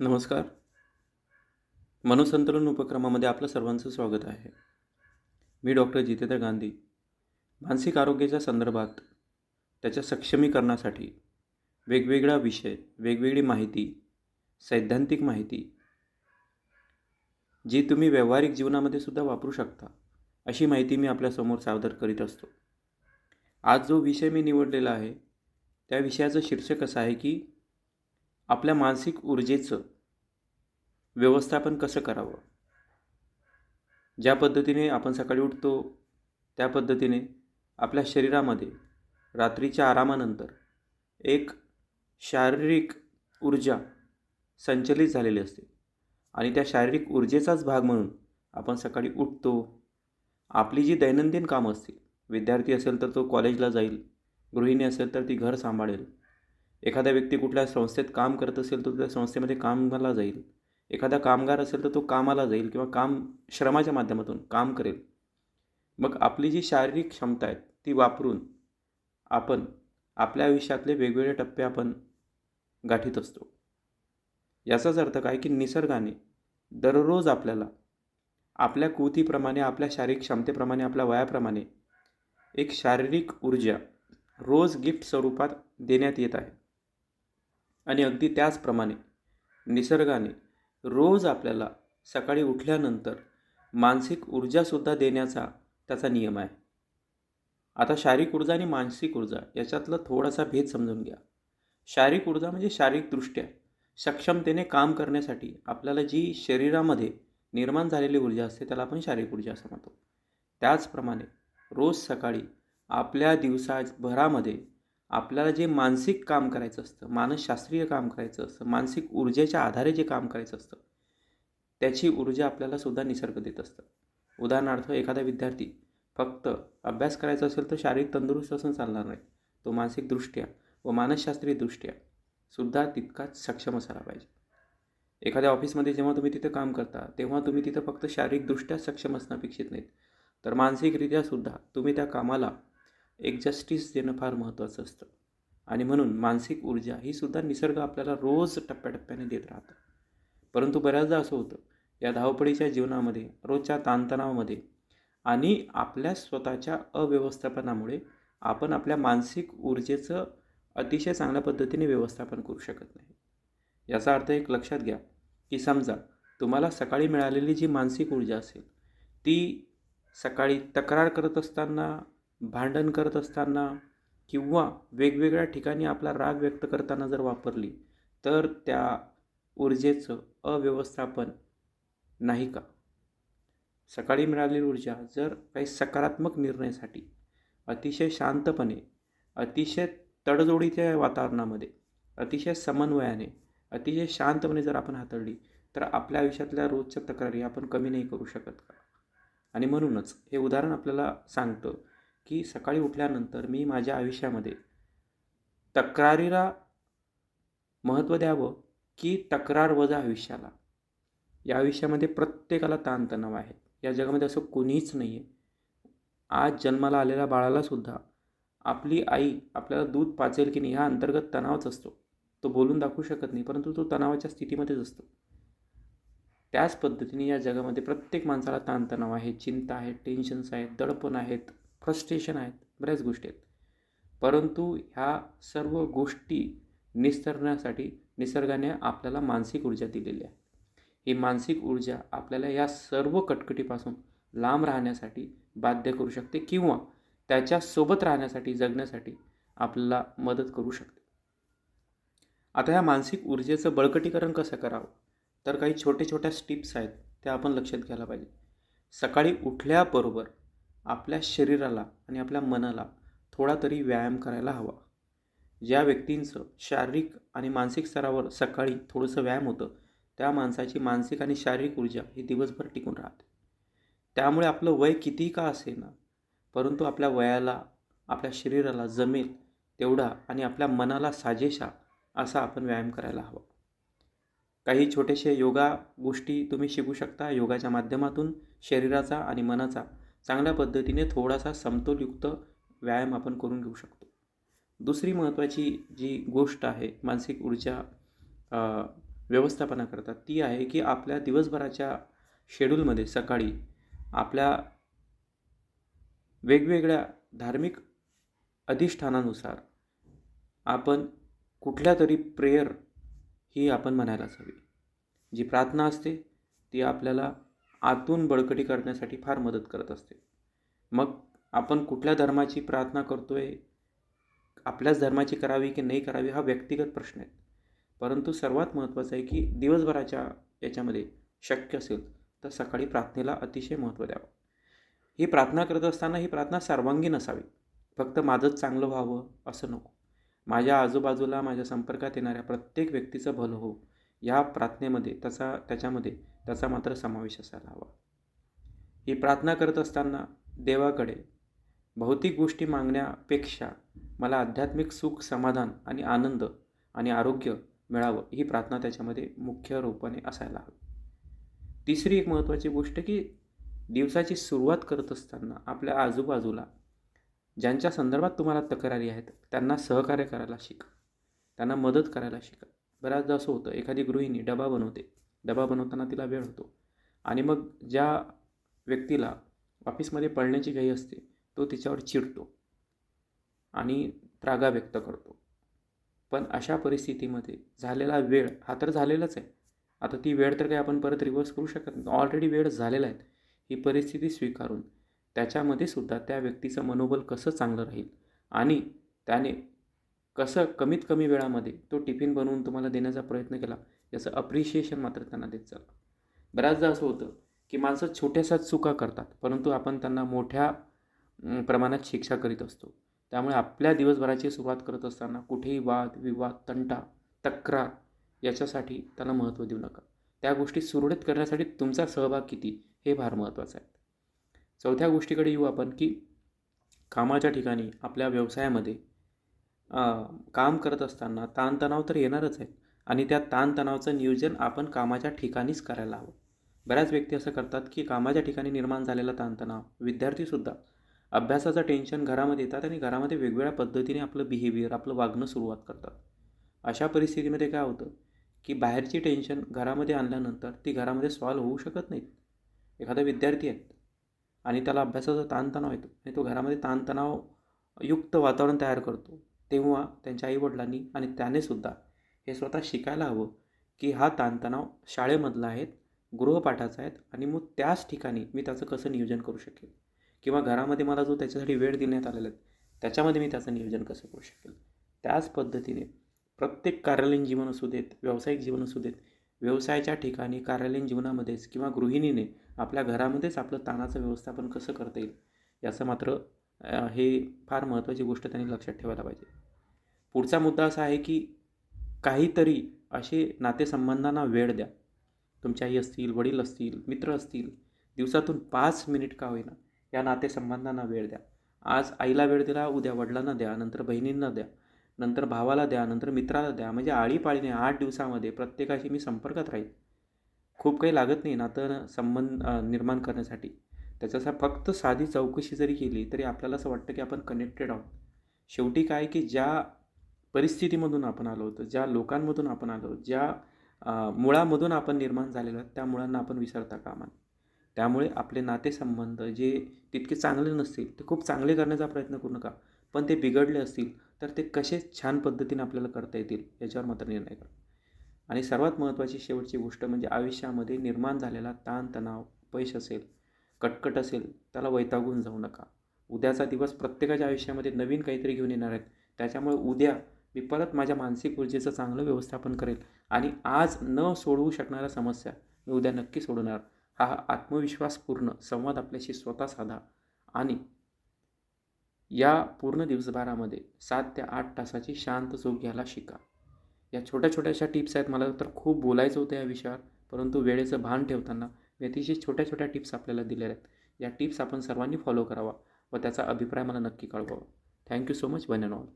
नमस्कार. मनोसंतुलन उपक्रमामध्ये आपलं सर्वांचं स्वागत आहे. मी डॉक्टर जितेंद्र गांधी. मानसिक आरोग्याच्या संदर्भात त्याच्या सक्षमीकरणासाठी वेगवेगळा विषय वेगवेगळी माहिती सैद्धांतिक माहिती जी तुम्ही व्यावहारिक जीवनामध्ये सुद्धा वापरू शकता अशी माहिती मी आपल्यासमोर सादर करीत असतो. आज जो विषय मी निवडलेला आहे त्या विषयाचं शीर्षक असं आहे की आपल्या मानसिक ऊर्जेचं व्यवस्थापन कसं करावं? ज्या पद्धतीने आपण सकाळी उठतो त्या पद्धतीने आपल्या शरीरामध्ये रात्रीच्या आरामानंतर एक शारीरिक ऊर्जा संचलित झालेली असते. आणि त्या शारीरिक ऊर्जेचाच भाग म्हणून आपण सकाळी उठतो. आपली जी दैनंदिन कामं असतील विद्यार्थी असेल तर तो कॉलेजला जाईल गृहिणी असेल तर ती घर सांभाळेल एखादा व्यक्ती कुठल्या संस्थेत काम करत असेल तर त्या संस्थेमध्ये कामाला जाईल. एखादा कामगार असेल तर तो कामाला जाईल किंवा काम श्रमाच्या माध्यमातून काम करेल. मग आपली जी शारीरिक क्षमता आहे ती वापरून आपण आपल्या आयुष्यातले वेगवेगळे टप्पे आपण गाठीत असतो. याचाच अर्थ काय की निसर्गाने दररोज आपल्याला आपल्या कृतीप्रमाणे आपल्या शारीरिक क्षमतेप्रमाणे आपल्या वयाप्रमाणे एक शारीरिक ऊर्जा रोज गिफ्ट स्वरूपात देण्यात येत आहे. आणि अगदी त्याचप्रमाणे निसर्गाने रोज आपल्याला सकाळी उठल्यानंतर मानसिक ऊर्जासुद्धा देण्याचा त्याचा नियम आहे. आता शारीरिक ऊर्जा आणि मानसिक ऊर्जा याच्यातला थोडासा भेद समजून घ्या. शारीरिक ऊर्जा म्हणजे शारीरिकदृष्ट्या सक्षमतेने काम करण्यासाठी आपल्याला जी शरीरामध्ये निर्माण झालेली ऊर्जा असते त्याला आपण शारीरिक ऊर्जा असं म्हणतो. त्याचप्रमाणे रोज सकाळी आपल्या दिवसाभरामध्ये आपल्याला जे मानसिक काम करायचं असतं मानसशास्त्रीय काम करायचं असतं मानसिक ऊर्जेच्या आधारे जे काम करायचं असतं त्याची ऊर्जा आपल्याला सुद्धा निसर्ग देत असतं. उदाहरणार्थ एखादा विद्यार्थी फक्त अभ्यास करायचा असेल तर शारीरिक तंदुरुस्त असून चालणार नाही. तो मानसिकदृष्ट्या व मानसशास्त्रीयदृष्ट्या सुद्धा तितकाच सक्षम असायला पाहिजे. एखाद्या ऑफिसमध्ये जेव्हा तुम्ही तिथं काम करता तेव्हा तुम्ही तिथं फक्त शारीरिकदृष्ट्या सक्षम असणं अपेक्षित नाहीत. तर मानसिकरित्या सुद्धा तुम्ही त्या कामाला एक जस्टिस देणं फार महत्त्वाचं असतं. आणि म्हणून मानसिक ऊर्जा ही सुद्धा निसर्ग आपल्याला रोज टप्प्याटप्प्याने देत राहतं. परंतु बऱ्याचदा असं होतं या धावपळीच्या जीवनामध्ये रोजच्या ताणतणावामध्ये आणि आपल्या स्वतःच्या अव्यवस्थापनामुळे आपण आपल्या मानसिक ऊर्जेचं अतिशय चांगल्या पद्धतीने व्यवस्थापन करू शकत नाही. याचा अर्थ एक लक्षात घ्या की समजा तुम्हाला सकाळी मिळालेली जी मानसिक ऊर्जा असेल ती सकाळी तक्रार करत असताना भांडण करत असताना किंवा वेगवेगळ्या ठिकाणी आपला राग व्यक्त करताना जर वापरली तर त्या ऊर्जेचं अव्यवस्थापन नाही का? सकाळी मिळालेली ऊर्जा जर काही सकारात्मक निर्णयासाठी अतिशय शांतपणे अतिशय तडजोडीच्या वातावरणामध्ये अतिशय समन्वयाने अतिशय शांतपणे जर आपण हाताळली तर आपल्या आयुष्यातल्या रोजच्या तक्रारी आपण कमी नाही करू शकत का? आणि म्हणूनच हे उदाहरण आपल्याला सांगतं की सकाळी उठल्यानंतर मी माझ्या आयुष्यामध्ये तक्रारीला महत्त्व द्यावं की तक्रार वजा आयुष्याला. या आयुष्यामध्ये प्रत्येकाला ताणतणाव आहे. या जगामध्ये असं कोणीच नाही आहे आज जन्माला आलेल्या बाळालासुद्धा आपली आई आपल्याला दूध पाचेल की नाही हा अंतर्गत तणावच असतो. तो बोलून दाखवू शकत नाही परंतु तो तणावाच्या स्थितीमध्येच असतो. त्याच पद्धतीने या जगामध्ये प्रत्येक माणसाला ताणतणाव आहे चिंता आहे टेन्शन्स आहेत दडपण आहेत. फ्रस्ट्रेशन आहेत बऱ्याच गोष्टी आहेत. परंतु ह्या सर्व गोष्टी निस्तरण्यासाठी निसर्गाने आपल्याला मानसिक ऊर्जा दिलेली आहे. ही मानसिक ऊर्जा आपल्याला या सर्व कटकटीपासून लांब राहण्यासाठी बाध्य करू शकते किंवा त्याच्यासोबत राहण्यासाठी जगण्यासाठी आपल्याला मदत करू शकते. आता ह्या मानसिक ऊर्जेचं बळकटीकरण कसं करावं? तर काही छोटे छोट्या स्टिप्स आहेत त्या आपण लक्षात घ्यायला पाहिजे. सकाळी उठल्याबरोबर आपल्या शरीराला आणि आपल्या मनाला थोडा तरी व्यायाम करायला हवा. ज्या व्यक्तींचं शारीरिक आणि मानसिक स्तरावर सकाळी थोडंसं व्यायाम होतं त्या माणसाची मानसिक आणि शारीरिक ऊर्जा ही दिवसभर टिकून राहते. त्यामुळे आपलं वय कितीही का असेना परंतु आपल्या वयाला आपल्या शरीराला जमेल तेवढा आणि आपल्या मनाला साजेशा असा आपण व्यायाम करायला हवा. काही छोटेसे योगा गोष्टी तुम्ही शिकू शकता योगाच्या माध्यमातून शरीराचा आणि मनाचा. चांगल्या पद्धतीने थोडासा समतोलयुक्त व्यायाम आपण करून घेऊ शकतो. दुसरी महत्त्वाची जी गोष्ट आहे मानसिक ऊर्जा व्यवस्थापना करतात ती आहे की आपल्या दिवसभराच्या शेड्यूलमध्ये सकाळी आपल्या वेगवेगळ्या धार्मिक अधिष्ठानानुसार आपण कुठल्या तरी प्रेयर ही आपण म्हणायलाच हवी. जी प्रार्थना असते ती आपल्याला आतून बळकटी करण्यासाठी फार मदत करत असते. मग आपण कुठल्या धर्माची प्रार्थना करतो आहे आपल्याच धर्माची करावी की नाही करावी हा व्यक्तिगत प्रश्न आहे. परंतु सर्वात महत्त्वाचं आहे की दिवसभराच्या याच्यामध्ये शक्य असेल तर सकाळी प्रार्थनेला अतिशय महत्त्व द्यावं. ही प्रार्थना करत असताना ही प्रार्थना सर्वांगीण असावी. फक्त माझंच चांगलं व्हावं असं नको. माझ्या आजूबाजूला माझ्या संपर्कात येणाऱ्या प्रत्येक व्यक्तीचं भलं हो. या प्रार्थनेमध्ये त्याचा त्याच्यामध्ये त्याचा मात्र समावेश असायला हवा. ही प्रार्थना करत असताना देवाकडे भौतिक गोष्टी मागण्यापेक्षा मला आध्यात्मिक सुख समाधान आणि आनंद आणि आरोग्य मिळावं ही प्रार्थना त्याच्यामध्ये मुख्य रूपाने असायला हवी. तिसरी एक महत्त्वाची गोष्ट की दिवसाची सुरुवात करत असताना आपल्या आजूबाजूला ज्यांच्या संदर्भात तुम्हाला तक्रारी आहेत त्यांना सहकार्य करायला शिका. त्यांना मदत करायला शिका. बऱ्याचदा असं होतं एखादी गृहिणी डबा बनवते. डबा बनवताना तिला वेळ होतो. आणि मग ज्या व्यक्तीला ऑफिसमध्ये पळण्याची घाई असते तो तिच्यावर चिडतो आणि त्रागा व्यक्त करतो. पण अशा परिस्थितीमध्ये झालेला वेळ हा तर झालेलाच आहे. आता ती वेळ तर काही आपण परत रिव्हर्स करू शकत नाही. ऑलरेडी वेळ झालेला आहे. ही परिस्थिती स्वीकारून त्याच्यामध्ये सुद्धा त्या व्यक्तीचं मनोबल कसं चांगलं राहील आणि त्याने कसं कमीत कमी वेळामध्ये तो टिफिन बनवून तुम्हाला देण्याचा प्रयत्न केला याचं अप्रिशिएशन मात्र त्यांना देत चाल बऱ्याचदा असं होतं की माणसं छोट्याशा चुका करतात परंतु आपण त्यांना मोठ्या प्रमाणात शिक्षा करीत असतो. त्यामुळे आपल्या दिवसभराची सुरुवात करत असताना कुठेही वाद विवाद तंटा तक्रार याच्यासाठी त्यांना महत्त्व देऊ नका. त्या गोष्टी सुरळीत करण्यासाठी तुमचा सहभाग किती हे फार महत्त्वाचं आहे. चौथ्या गोष्टीकडे येऊ आपण की कामाच्या ठिकाणी आपल्या व्यवसायामध्ये काम करत असताना ताणतणाव तर येणारच आहे. आणि त्या ताणतणावाचं नियोजन आपण कामाच्या ठिकाणीच करायला हवं. बऱ्याच व्यक्ती असं करतात की कामाच्या ठिकाणी निर्माण झालेला ताणतणाव विद्यार्थीसुद्धा अभ्यासाचं टेन्शन घरामध्ये येतात आणि घरामध्ये वेगवेगळ्या पद्धतीने आपलं बिहेवियर आपलं वागणं सुरुवात करतात. अशा परिस्थितीमध्ये काय होतं की बाहेरची टेन्शन घरामध्ये आणल्यानंतर ती घरामध्ये सॉल्व होऊ शकत नाहीत. एखादा विद्यार्थी आहेत आणि त्याला अभ्यासाचा ताणतणाव येतो आणि तो घरामध्ये ताणतणावयुक्त वातावरण तयार करतो तेव्हा त्यांच्या आईवडिलांनी आणि त्यानेसुद्धा हे स्वतः शिकायला हवं की हा ताणतणाव शाळेमधला आहेत गृहपाठाचा आहेत आणि मग त्याच ठिकाणी मी त्याचं कसं नियोजन करू शकेल? किंवा घरामध्ये मला जो त्याच्यासाठी वेळ देण्यात आलेला आहे त्याच्यामध्ये मी त्याचं नियोजन कसं करू शकेल? त्याच पद्धतीने प्रत्येक कार्यालयीन जीवन असू देत व्यावसायिक जीवन असू देत व्यवसायाच्या ठिकाणी कार्यालयीन जीवनामध्येच किंवा गृहिणीने आपल्या घरामध्येच आपलं ताणाचं व्यवस्थापन कसं करता येईल याचं मात्र हे फार महत्त्वाची गोष्ट त्यांनी लक्षात ठेवायला पाहिजे. पुढचा मुद्दा असा आहे की काहीतरी असे नातेसंबंधांना वेळ द्या. तुमच्या आई असतील वडील असतील मित्र असतील दिवसातून पाच मिनिट का होईना या नातेसंबंधांना वेळ द्या. आज आईला वेळ दिला उद्या वडिलांना द्या नंतर बहिणींना द्या नंतर भावाला द्या नंतर मित्राला द्या म्हणजे आळीपाळीने आठ दिवसामध्ये प्रत्येकाशी मी संपर्कात राहील खूप काही लागत नाही नातं संबंध निर्माण करण्यासाठी. त्याच्यासा फक्त साधी चौकशी जरी केली तरी आपल्याला असं वाटतं की आपण कनेक्टेड आहोत. शेवटी काय की ज्या परिस्थितीमधून आपण आलो होतो ज्या लोकांमधून आपण आलो ज्या मुळामधून आपण निर्माण झालेलो आहोत त्या मुळांना आपण विसरता कामा त्यामुळे आपले नातेसंबंध जे तितके चांगले नसतील ते खूप चांगले करण्याचा प्रयत्न करू नका. पण ते बिघडले असतील तर ते कसे छान पद्धतीने आपल्याला करता येतील याच्यावर मात्र निर्णय करा. आणि सर्वात महत्त्वाची शेवटची गोष्ट म्हणजे आयुष्यामध्ये निर्माण झालेला ताणतणाव पैश असेल कटकट असेल त्याला वैतागून जाऊ नका. उद्याचा दिवस प्रत्येकाच्या आयुष्यामध्ये नवीन काहीतरी घेऊन येणार आहेत. त्याच्यामुळे उद्या मी परत माझ्या मानसिक ऊर्जेचं चांगलं व्यवस्थापन करेल आणि आज न सोडवू शकणाऱ्या समस्या मी उद्या नक्की सोडवणार. हा आत्मविश्वासपूर्ण संवाद आपल्याशी स्वतः साधा आणि या पूर्ण दिवसभरामध्ये सात ते आठ तासाची शांत झोप घ्यायला शिका. या छोट्या छोट्याशा टिप्स आहेत मला तर खूप बोलायचं होतं या विषयावर परंतु वेळेचं भान ठेवताना मी अतिशय छोट्या छोट्या टिप्स आपल्याला दिलेल्या आहेत. या टिप्स आपण सर्वांनी फॉलो करावा व त्याचा अभिप्राय मला नक्की कळवावा. Thank you so much one and all